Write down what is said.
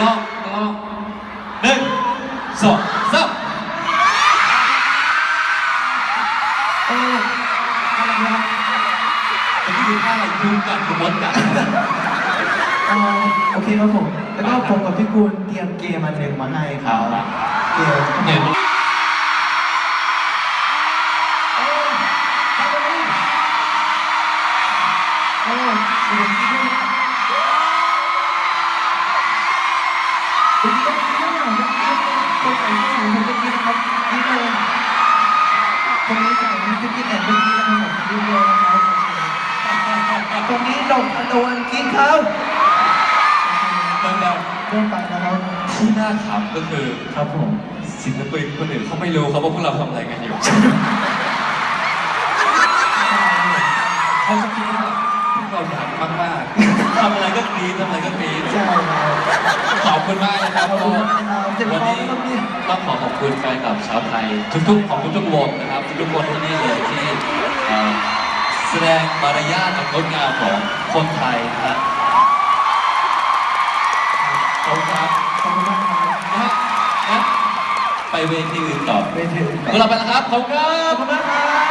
ลองลองหนึ่งสองสามเอออะไรนะแต่นี่คือท่ายืนกันกับมดกันเออโอเคครับผม แล้วก็ผมกับพี่กูลเตรียมเกมอันหนึ่งมาให้เขาเกม เนี่ย ผมก็คิดว่าผมใส่เสื้อสีผมจะกินครับนี่เลยคนนี้ใส่นี่จะกินแอนด์เมื่อกี้นะครับผมดูเลยนะครับคนนี้ดกอโดนกินเขามันแบบเริ่มไปนะครับที่น่าขำก็คือครับผมศิลปินคนอื่นเขาไม่รู้ครับว่าพวกเราทำอะไรกันอยู่เขาจะคิดว่าพวกเราดังมากๆทำอะไรก็กรี๊ดทำอะไรก็กรี๊ดใช่ครับขอบ คุณมากนะครับขอบคุณมากครับเจ็บคอวันนี้ครับเนี่ย ต้องขอขอบคุณแฟนคลับชาวไทย ทุกๆ ของทุกๆวงนะครับ ทุกๆคนที่นี่เลยที่เอ่อแสดงมารยาทกับงดงามของคนไทยนะฮะขอบคุณครับขอบคุณมากครับนะฮะงั้นไปเวทีอื่นต่อไปถึงพวกเราไปแล้วครับขอบคุณครับ คุณมากครับ